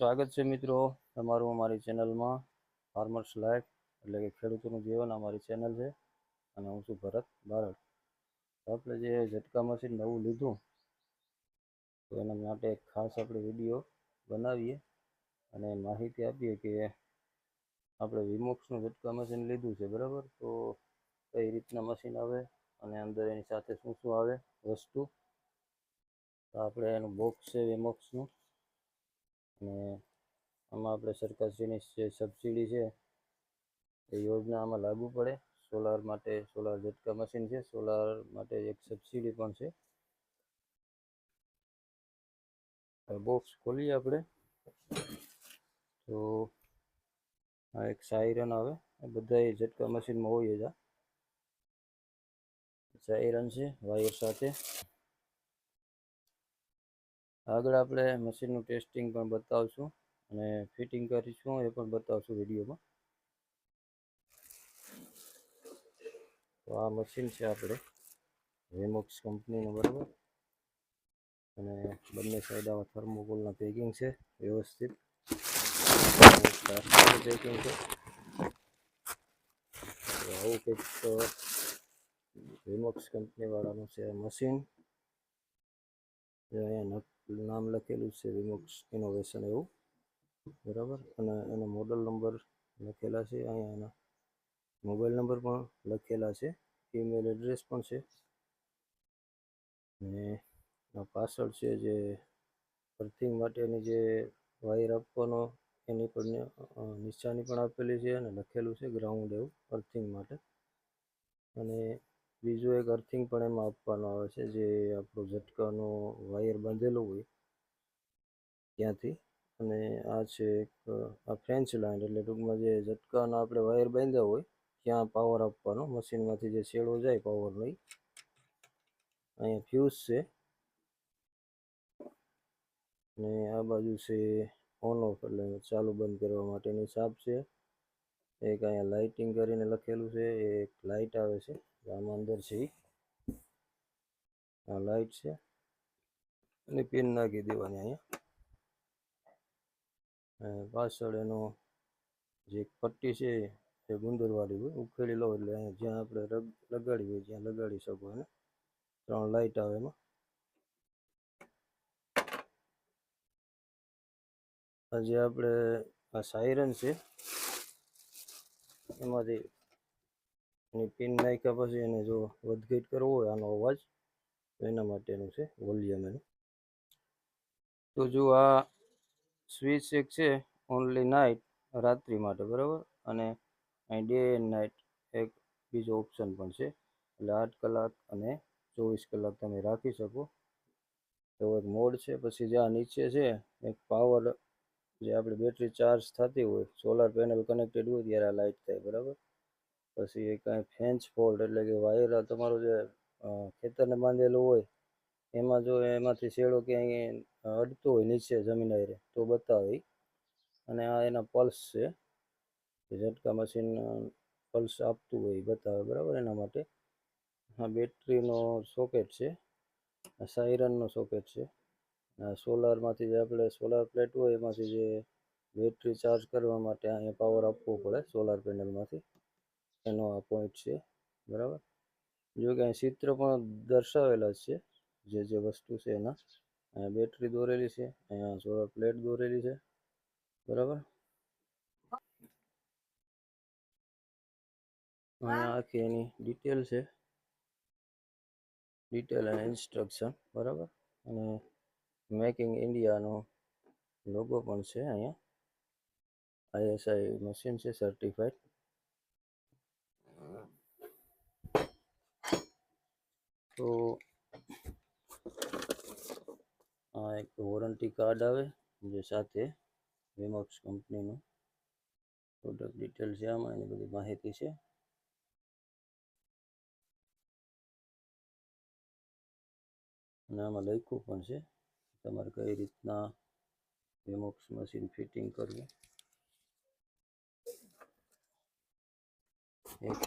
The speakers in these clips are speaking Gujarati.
સ્વાગત છે મિત્રો તમારું અમારી ચેનલમાં ફાર્મર્સ લાઈફ એટલે કે ખેડૂતોનું જીવન અમારી ચેનલ છે અને હું છું ભરત બારડ. આપણે જે ઝટકા મશીન નવું લીધું, તો એના માટે ખાસ આપણે વીડિયો બનાવીએ અને માહિતી આપીએ કે આપણે વિમોક્ષનું ઝટકા મશીન લીધું છે, બરાબર? તો કઈ રીતના મશીન આવે અને અંદર એની સાથે શું શું આવે વસ્તુ? તો આપણે એનું બોક્સ છે વિમોક્સનું અને આમાં આપણે સરકારશ્રીની જે સબસિડી છે, એ યોજના આમાં લાગુ પડે. સોલાર માટે સોલાર ઝટકા મશીન છે સોલાર માટે એક સબસિડી પણ છે. બોક્સ ખોલીએ આપણે. તો આ એક સાયરન આવે. બધા એ ઝટકા મશીનમાં હોય જ આ. સાયરન છે વાયર સાથે. આગળ આપણે મશીનનું ટેસ્ટિંગ પણ બતાવશું અને ફિટિંગ કરીશું, એ પણ બતાવશું વિડીયોમાં. તો આ મશીન છે આપણે વેમોક્સ કંપનીનું, બરાબર? અને બંને સાઈડ આવા થર્મોકોલના પેકિંગ છે, વ્યવસ્થિત. પેકિંગ છે. આવું કંઈક વેમોક્સ કંપનીવાળાનું છે મશીન. અહીંયા નામ લખેલું છે વિમોક્સ ઇનોવેશન એવું. બરાબર? અને એના મોડલ નંબર લખેલા છે, અહીંયા એના મોબાઈલ નંબર પણ લખેલા છે ઈમેલ એડ્રેસ પણ છે. અને પાછળ છે જે અર્થિંગ માટેની જે વાયર આપવાનો એની પણ નિશાની પણ આપેલી છે અને લખેલું છે ગ્રાઉન્ડ એવું અર્થિંગ માટે. અને બીજું એક અર્થિંગ પણ એમાં આપવાનું આવે છે, જે આપણું ઝટકાનો વાયર બાંધેલો હોય ત્યાંથી. અને આ છે એક, આ ફ્રેન્ચ લાઇન એટલે ટૂંકમાં જે ઝટકાના આપણે વાયર બાંધ્યા હોય, ત્યાં પાવર આપવાનો. મશીનમાંથી જે છેડો જાય પાવરનો અહીંયા ફ્યુઝ છે. અને આ બાજુ છે ઓન ઓફ એટલે ચાલુ બંધ કરવા માટેની સાપ છે. એક અહીંયા લાઇટિંગ કરીને લખેલું છે, એક લાઇટ આવે છે. આમાં અંદર છે ઈ. આ લાઈટ છે. અને પિન નાખી દેવાની અહીંયા. પાછળ એનો જે પટ્ટી છે એ ગુંદરવાળી હોય ઉખેડી લો એટલે અહીંયા જ્યાં આપણે લગાડી હોય ત્યાં લગાડી શકો એને. ત્રણ લાઇટ આવે એમાં. આજે આપણે આ સાયરન છે, એમાંથી એની પિન નાખ્યા પછી એને જો વધઘટ કરવો હોય આનો અવાજ એના માટેનું છે વોલ્યુમ એનું. તો જો આ સ્વિચ એક છે ઓનલી નાઇટ રાત્રિ માટે, બરાબર? અને અહીં ડે એન્ડ નાઇટ એક બીજો ઓપ્શન પણ છે. એટલે આઠ કલાક અને ચોવીસ કલાક તમે રાખી શકો. એવો એક મોડ છે, પછી જે આ નીચે છે, એક પાવર જે આપણે બેટરી ચાર્જ થતી હોય સોલાર પેનલ કનેક્ટેડ હોય, ત્યારે આ લાઇટ થાય, બરાબર? પછી કાંઈ ફેન્ચ ફોલ્ટ એટલે કે વાયર તમારું જે ખેતરને બાંધેલું હોય, એમાં જો એમાંથી શેડો ક્યાંય અડતો હોય નીચે જમીન આયરે તો બતાવે. અને આ એના પલ્સ છે. ઝટકા મશીન પલ્સ આપતું હોય બતાવે, બરાબર? એના માટે. આ બેટરીનો સોકેટ છે. આ સાયરનનો સોકેટ છે. આ સોલારમાંથી જે આપણે સોલાર પ્લેટ હોય એમાંથી જે બેટરી ચાર્જ કરવા માટે અહીંયા પાવર આપવો પડે સોલાર પેનલમાંથી એનો આ પોઈન્ટ છે, બરાબર? જો કે અહીં ચિત્ર પણ દર્શાવેલા છે, જે જે વસ્તુ છે એના. અહીંયા બેટરી દોરેલી છે, અહીંયા સોલર પ્લેટ દોરેલી છે, બરાબર? અહીંયા આખી એની ડિટેલ છે. ડિટેલ અને ઇન્સ્ટ્રક્શન બરાબર? અને મેકિંગ ઇન્ડિયાનો લોગો પણ છે અહીંયા. આઈએસઆઈ મશીન છે સર્ટિફાઈડ તો આ એક વોરંટી કાર્ડ આવે, જે સાથે વિમોક્સ કંપનીનું પ્રોડક્ટ ડિટેલ છે આમાં, એની બધી માહિતી છે. અને આમાં લખ્યું પણ છે, તમારે કઈ રીતના વિમોક્સ મશીન ફિટિંગ કરવું. એક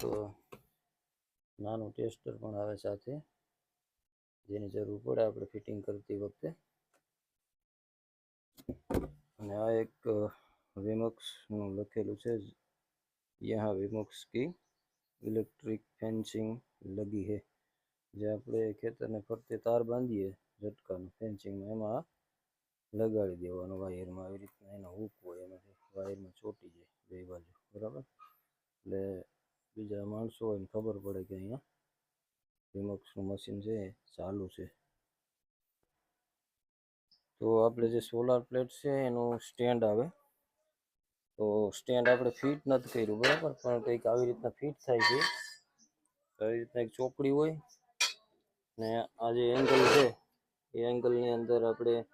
નાનું ટેસ્ટર પણ આવે સાથે. જેની જરૂર પડે આપણે ફિટિંગ કરતી વખતે. અને આ એક વિમક્સનું લખેલું છે યહાં વિમોક્ષ કી ઇલેક્ટ્રિક ફેન્સિંગ લગી હે. જે આપણે ખેતરને ફરતે તાર બાંધીએ ઝટકાનું ફેન્સિંગમાં એમાં લગાડી દેવાનો વાયરમાં, આવી રીતના એનો હૂક હોય એમાંથી વાયરમાં ચોટી જાય બે બાજુ, બરાબર? એટલે બીજા માણસો હોય ખબર પડે કે અહીંયા વિમક્સનું મશીન છે? ચાલુ છે. તો આપણે જે સોલાર પ્લેટ છે એનું સ્ટેન્ડ આવે. તો સ્ટેન્ડ આપણે ફિટ નથી કર્યું, બરાબર? પણ કંઈક આવી રીતના ફિટ થાય છે. આવી રીતના એક ચોપડી હોય ને આ જે એંગલ છે, એ એંગલની અંદર આપણે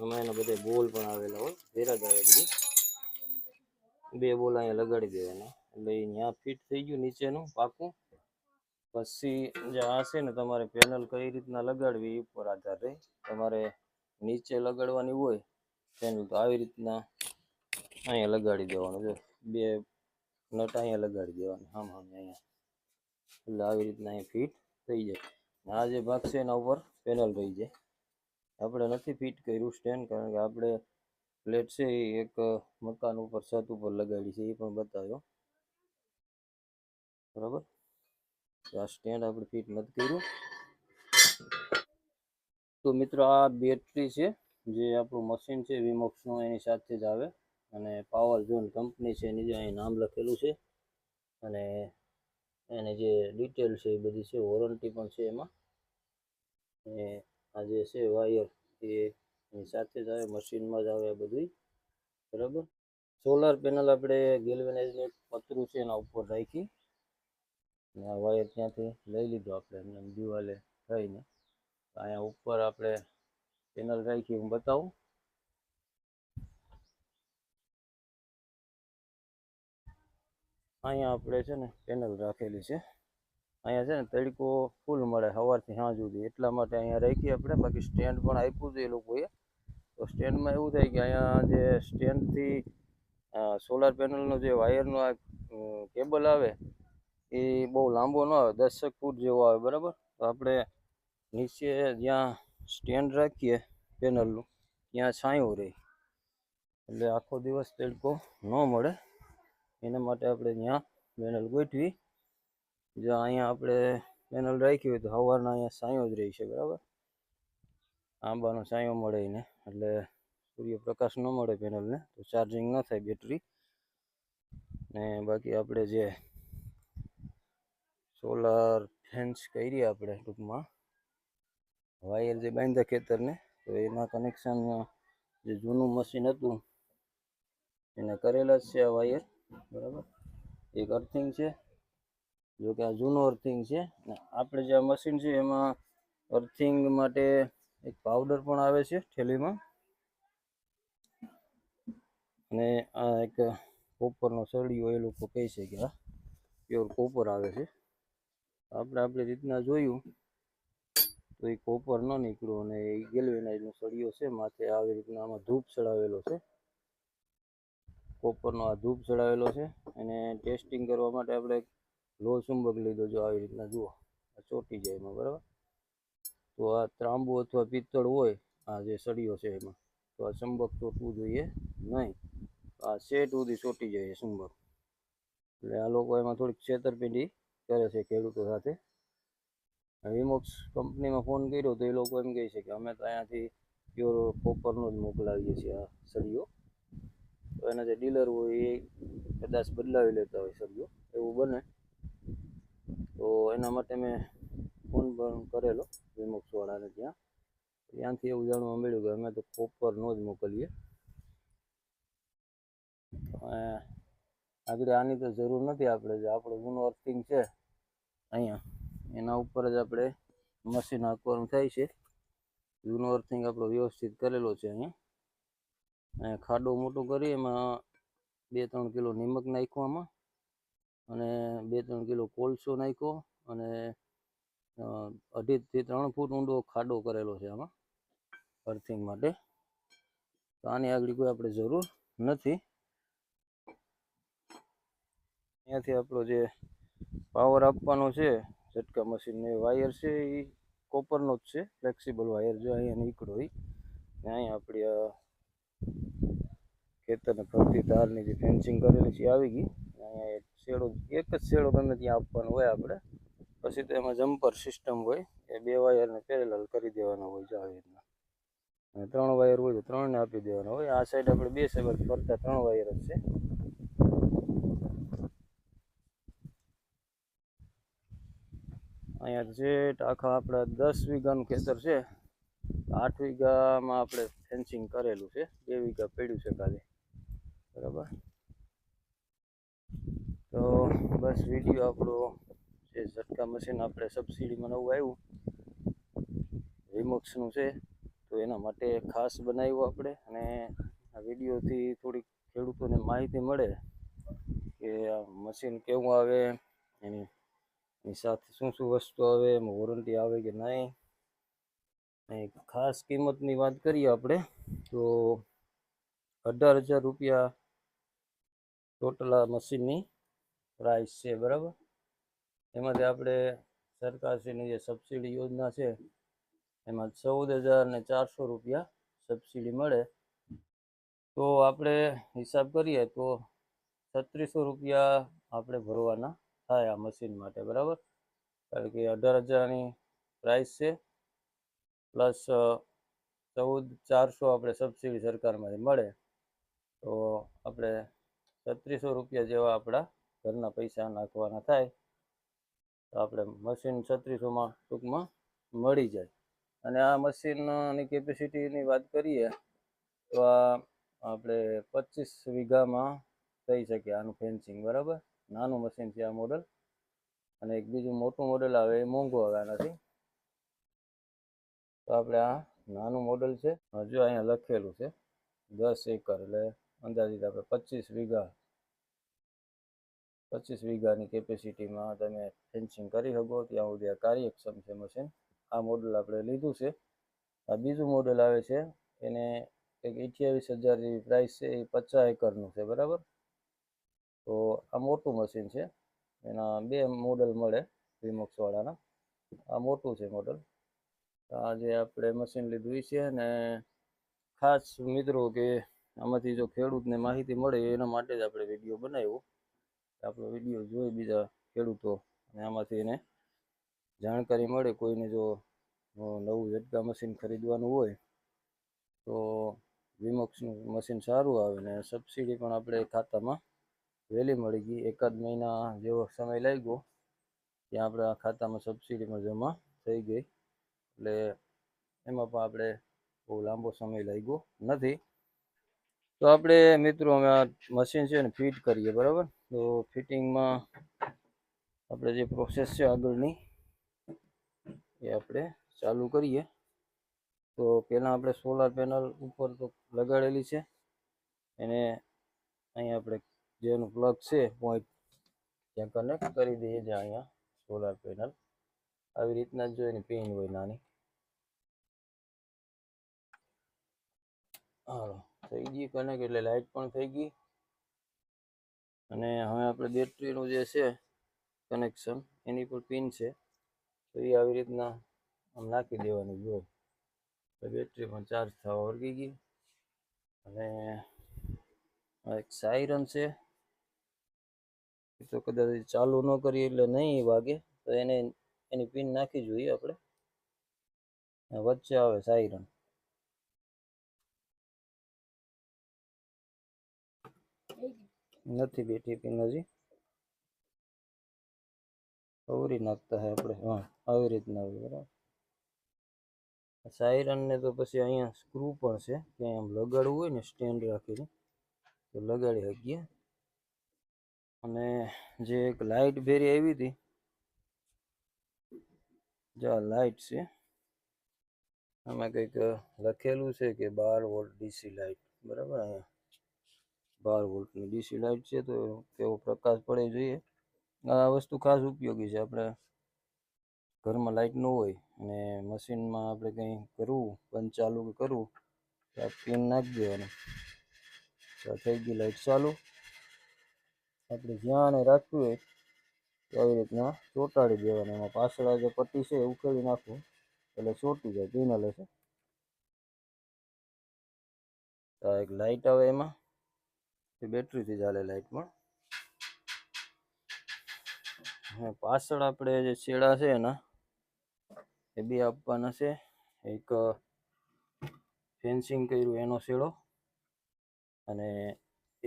એમાં એના બધા બોલ પણ આવેલા હોય, ભેરા જ આવે બધી. બે બોલ અહીંયા લગાડી દેવાના. એટલે ત્યાં ફિટ થઈ ગયું નીચેનું પાકું. પછી જે આ છે ને, તમારે પેનલ કઈ રીતના લગાડવી એ ઉપર આધાર રહે. તમારે નીચે લગાડવાની હોય પેનલ તો આવી રીતના અહીંયા લગાડી દેવાનું. જો, બે નટ અહીંયા લગાડી દેવાની. આમ આમ, અહીંયા. એટલે આવી રીતના અહીંયા ફિટ થઈ જાય. આ જે ભાગ છે એના ઉપર પેનલ રહી જાય. આપણે નથી ફિટ કર્યું સ્ટેન્ડ કારણ કે આપણે પ્લેટ છે એ એક મકાન ઉપર, છત ઉપર લગાડી છે, એ પણ બતાવ્યો. બરાબર? આ સ્ટેન્ડ આપણે ફિટ નથી કર્યું. તો મિત્રો આ બેટરી છે, જે આપણું મશીન છે વિમોક્સનું એની સાથે જ આવે. અને પાવર ઝોન કંપની છે, એની જે અહીં નામ લખેલું છે. અને એની જે ડિટેલ છે, એ બધી છે વોરંટી પણ છે એમાં. અને આ જે છે વાયર એ એની સાથે જ આવે મશીનમાં જ આવે બધું બરાબર? સોલાર પેનલ આપણે ગેલ્વેનાઇઝનું પતરું છે, એના ઉપર રાખી. અને આ વાયર ત્યાંથી લઈ લીધો આપણે, એમને દિવાલે થઈને. અહીંયા ઉપર આપણે પેનલ રાખી, હું બતાવું. અહીંયા આપણે છે ને પેનલ રાખેલી છે. અહીંયા છે ને તડકો ફૂલ મળે સવારથી સાંજ સુધી. એટલા માટે અહીંયા રાખી આપણે, બાકી સ્ટેન્ડ પણ આપ્યું છે એ લોકોએ. તો સ્ટેન્ડમાં એવું થાય કે અહીંયા જે સ્ટેન્ડથી સોલાર પેનલનો જે વાયરનો આ કેબલ આવે એ બહુ લાંબો ન આવે દસેક ફૂટ જેવો આવે, બરાબર? તો આપણે નીચે જ્યાં સ્ટેન્ડ રાખીએ પેનલનું ત્યાં છાંયું રહે. એટલે આખો દિવસ તડકો ન મળે. એના માટે આપણે ત્યાં પેનલ ગોઠવી, જ્યાં અહીંયા આપણે પેનલ રાખી હોય તો સવારના અહીંયા છાંયો જ રહી છે, બરાબર? આંબાનો છાંયો મળે એને, એટલે સૂર્યપ્રકાશ ન મળે પેનલને તો ચાર્જિંગ ન થાય બેટરી ને બાકી આપણે જે સોલાર ફેન્સ કરી આપણે ટૂંકમાં. વાયર જે બાંધ્યા ખેતરને, તો એમાં કનેક્શન જે જૂનું મશીન હતું, એને કરેલા છે આ વાયર, બરાબર? એક અર્થિંગ છે, જો કે આ જૂનું અર્થિંગ છે આપણે જે આ મશીન છે એમાં અર્થિંગ માટે એક પાવડર પણ આવે છે થેલીમાં. અને આ એક કોપરનો સળિયો એ લોકો કહે છે કે આ પ્યોર કોપર આવે છે. આપણે આપણી રીતના જોયું, તો એ કોપર ન નીકળ્યું અને એ ગેલ્વેનાઇઝનો સળિયો છે, માથે આવી રીતના આમાં ધૂપ ચડાવેલો છે. કોપરનો આ ધૂપ ચડાવેલો છે અને ટેસ્ટિંગ કરવા માટે આપણે લો ચુંબક લીધો જો આવી રીતના જુઓ. આ ચોટી જાય એમાં, બરાબર? તો આ ત્રાંબુ અથવા પિત્તળ હોય, આ જે સળિયો છે એમાં, તો આ ચુંબક ચોટવું જોઈએ નહીં. આ સેટ સુધી ચોટી જાય ચુંબક. એટલે આ લોકો એમાં થોડીક છેતરપિંડી કરે છે ખેડૂતો સાથે. વિમોક્સ કંપનીમાં ફોન કર્યો તો એ લોકો એમ કહે છે કે અમે તો અહીંયાથી પ્યોર કોપરનો જ મોકલાવીએ છીએ આ સળીઓ તો એના જે ડીલર હોય એ કદાચ બદલાવી લેતા હોય સળીઓ એવું બને. તો એના માટે મેં ફોન પણ કરેલો વિમોક્ષવાળાને ત્યાં. ત્યાંથી એવું જાણવા મળ્યું કે અમે તો કોપરનો જ મોકલીએ. આગળ આની તો જરૂર નથી આપણે, જે આપણો જૂનું અર્થિંગ છે. અહીંયા. એના ઉપર જ આપણે મશીન હાંકવાનું થાય છે. જૂનો અર્થિંગ આપણો વ્યવસ્થિત કરેલો છે અહીંયા. અહીંયા ખાડો મોટો કરી એમાં બે ત્રણ કિલો નિમક નાખવામાં અને બે ત્રણ કિલો કોલસો નાખ્યો અને અઢીથી ત્રણ ફૂટ ઊંડો ખાડો કરેલો છે આમાં અર્થિંગ માટે. તો આની આગળ કોઈ આપણે જરૂર નથી. અહીંયાથી આપણો જે પાવર આપવાનો છે. ઝટકા મશીનનો વાયર છે, એ કોપરનો જ છે. ફ્લેક્સિબલ વાયર જો અહીંયા નીકળો એ અહીંયા આપણી આ ખેતરને ફરતી તારની જે ફેન્સિંગ કરેલી છે આવી ગઈ. અહીંયા એક શેડો, એક જ શેડો ગમે ત્યાં આપવાનો હોય આપણે. પછી તો એમાં જમ્પર સિસ્ટમ હોય. એ બે વાયરને પેરેલલ કરી દેવાના હોય છે આવી રીતના. અને ત્રણ વાયર હોય તો ત્રણને આપી દેવાના હોય. આ સાઈડ આપણે બે સાઈડ ફરતા ત્રણ વાયર જ છે. અહીંયા જેટ આખા આપણા દસ વીઘાનું ખેતર છે. આઠ વીઘામાં આપણે ફેન્સિંગ કરેલું છે. બે વીઘા પડ્યું છે ખાલી. બરાબર? તો બસ વીડિયો આપણો જે ઝટકા મશીન આપણે સબસિડીમાં નવું આવ્યું. રિમોક્સનું છે. તો એના માટે ખાસ બનાવ્યું આપણે. અને આ વિડીયોથી થોડીક ખેડૂતોને માહિતી મળે કે આ મશીન કેવું આવે, એની એની સાથે શું શું વસ્તુ આવે, એમાં વોરંટી આવે કે નહીં? ખાસ કિંમતની વાત કરીએ આપણે, તો અઢાર હજાર રૂપિયા ટોટલ આ મશીનની પ્રાઇસ છે, બરાબર? એમાંથી આપણે સરકારશ્રીની જે સબસિડી યોજના છે, એમાં ચૌદ હજાર ને ચારસો રૂપિયા સબસિડી મળે. તો આપણે હિસાબ કરીએ તો છત્રીસો રૂપિયા આપણે ભરવાના થાય આ મશીન માટે, બરાબર? કારણ કે અઢાર હજારની પ્રાઇસ છે. પ્લસ ચૌદ, ચારસો આપણે સબસિડી સરકારમાંથી મળે. તો આપણે છત્રીસો રૂપિયા જેવા આપણા ઘરના પૈસા નાખવાના થાય. તો આપણે મશીન છત્રીસોમાં ટૂંકમાં મળી જાય. અને આ મશીનની કેપેસિટીની વાત કરીએ, તો આ આપણે પચીસ વીઘામાં થઈ શકે આનું ફેન્સિંગ બરાબર? નાનું મશીન છે આ મોડલ અને એક બીજું મોટું મોડલ આવે એ મોંઘું આવે આનાથી. તો આપણે આ નાનું મોડલ છે. હજુ અહીંયા લખેલું છે. દસ એકર એટલે અંદાજિત આપણે પચીસ વીઘા, પચીસ વીઘાની કેપેસિટીમાં તમે ફેન્સિંગ કરી શકો. ત્યાં સુધી આ કાર્યક્ષમ છે મશીન આ મોડલ આપણે લીધું છે. આ બીજું મોડલ આવે છે. એને એક અઠ્યાવીસ હજાર જેવી પ્રાઇસ છે. એ પચાસ એકરનું છે, બરાબર? તો આ મોટું મશીન છે. એના બે મોડલ મળે વિમોક્સવાળાના આ મોટું છે મોડલ આ જે આપણે મશીન લીધું એ છે ને ખાસ મિત્રો કે આમાંથી જો ખેડૂતને માહિતી મળે એના માટે જ આપણે વીડિયો બનાવ્યો. આપણો વીડિયો જોઈ બીજા ખેડૂતો અને આમાંથી એને જાણકારી મળે કોઈને જો નવું ઝટકા મશીન ખરીદવાનું હોય તો વિમોક્સનું મશીન સારું આવે ને સબસિડી પણ આપણે ખાતામાં વહેલી મળી ગઈ. એકાદ મહિના જેવો સમય લાગ્યો ત્યાં આપણે ખાતામાં સબસિડીમાં જમા થઈ ગઈ. એટલે એમાં પણ આપણે બહુ લાંબો સમય લાગ્યો નથી. તો આપણે મિત્રો અમે આ મશીન છે ને ફિટ કરીએ, બરાબર? તો ફિટિંગમાં આપણે જે પ્રોસેસ છે આગળની એ આપણે ચાલુ કરીએ. તો પહેલાં આપણે સોલાર પેનલ ઉપર તો લગાડેલી છે. એને અહીં આપણે જેનું પ્લગ છે પોઈન્ટ ત્યાં કનેક્ટ કરી દઈએ છે અહીંયા સોલાર પેનલ આવી રીતના જ એની પેન હોય નાની. હાલો, થઈ ગઈ કનેક્ટ એટલે લાઇટ પણ થઈ ગઈ. અને હવે આપણે બેટરીનું જે છે કનેક્શન એની પર પિન છે. તો એ આવી રીતના આમ નાખી દેવાની જો બેટરી પણ ચાર્જ થવા વળગી ગઈ. અને એક સાયરન છે. તો કદાચ ચાલુ ન કરીએ એટલે નહીં વાગે, તો એને, એની પિન નાખી જોઈએ આપણે. વચ્ચે આવે સાયરન નથી બેઠી પિન હજી. અવરી નાખતા હે આપણે, હા, આવી રીતના આવે બરાબર. સાયરન ને તો પછી અહીંયા સ્ક્રૂ પણ છે ક્યાંય આમ લગાડવું હોય ને સ્ટેન્ડ રાખીને, તો લગાડી શકીએ. અને જે એક લાઇટ ભેરી આવી હતી, જો આ લાઇટ છે, આમાં કંઈક લખેલું છે કે બાર વોલ્ટ ડીસી લાઇટ બરાબર અહીંયા? બાર વોલ્ટની ડીસી લાઇટ છે તો કેવો પ્રકાશ પડે જોઈએ. આ વસ્તુ ખાસ ઉપયોગી છે. આપણે ઘરમાં લાઇટ ન હોય અને મશીનમાં આપણે કંઈ કરવું, બંધ ચાલુ કે કરવું આ પિન નાખી દેવાનું. થઈ ગઈ લાઇટ ચાલુ. આપણે જ્યાં આને રાખવું હોય તો આવી રીતના ચોંટાડી દેવાનું. એમાં પાછળ જે પટ્ટી છે એ ઉકેલી નાખવું એટલે ચોંટી જાય પીનલ હશે તો એક લાઇટ આવે એમાં, એ બેટરીથી ચાલે લાઇટ પણ. અને પાછળ આપણે જે છેડા છે એના, એ બી આપવાના છે. એક ફેન્સિંગ કર્યું એનો છેડો અને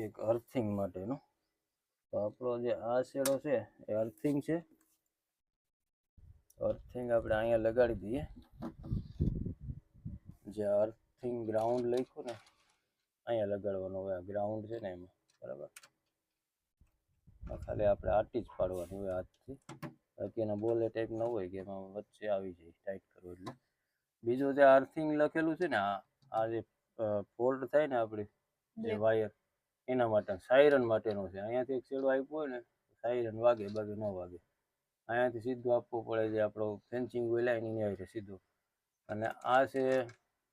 એક અર્થિંગ માટેનો. તો આપણો જે આ શેડો છે એ અર્થિંગ છે. અર્થિંગ આપણે અહીંયા લગાડી દઈએ. જે અર્થિંગ ગ્રાઉન્ડ લખ્યું ને અહીંયા લગાડવાનું હોય આ ગ્રાઉન્ડ છે ને એમાં બરાબર? ખાલી આપણે આટી જ પાડવાની હોય હાથથી. બાકી એના બોલે ટાઈપ ન હોય કે એમાં વચ્ચે આવી જાય ટાઈટ કરવું એટલે. બીજું જે અર્થિંગ લખેલું છે ને આ આ જે ફોલ્ડ થાય ને આપણી જે વાયર એના માટે સાયરન માટેનો છે. અહીંયાથી એક છેડો આપ્યો હોય ને, સાયરન વાગે, બાકી ન વાગે. અહીંયાથી સીધું આપવું પડે જે આપણો ફેન્સિંગ હોય લાઈન એની આવી સીધો. અને આ છે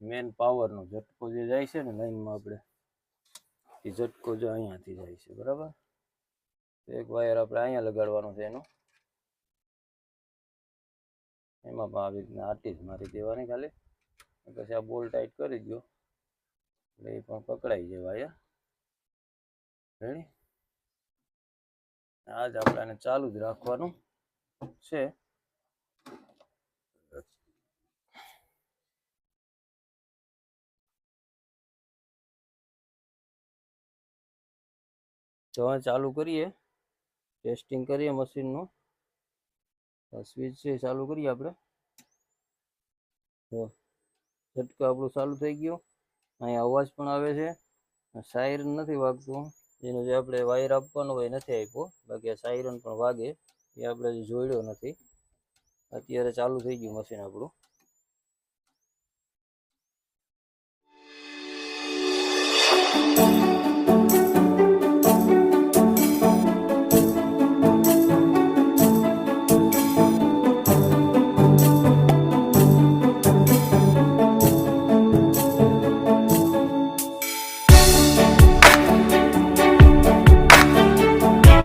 મેન પાવરનો ઝટકો જે જાય છે ને લાઈનમાં આપણે, એ ઝટકો જો અહીંયાથી જાય છે. બરાબર? એક વાયર આપણે અહીંયા લગાડવાનો છે એનો. એમાં પણ આવી રીતના આટી જ મારી દેવાની ખાલી. પછી આ બોલ ટાઈટ કરી દો એટલે એ પણ પકડાઈ જાય વાયર આજ આપણે ચાલુ જ રાખવાનું છે. તો હવે ચાલુ કરીએ. ટેસ્ટિંગ કરીએ મશીનનું સ્વિચ છે ચાલુ કરીએ આપણે. તો ઝટકો આપણું ચાલુ થઈ ગયું. અહીંયા અવાજ પણ આવે છે. સાયરન નથી વાગતું. એનો જે આપણે વાયર આપવાનો હોય નથી આપ્યો. બાકી આ સાયરન પણ વાગે. એ આપણે જોડ્યો નથી. અત્યારે ચાલુ થઈ ગયું મશીન આપણું.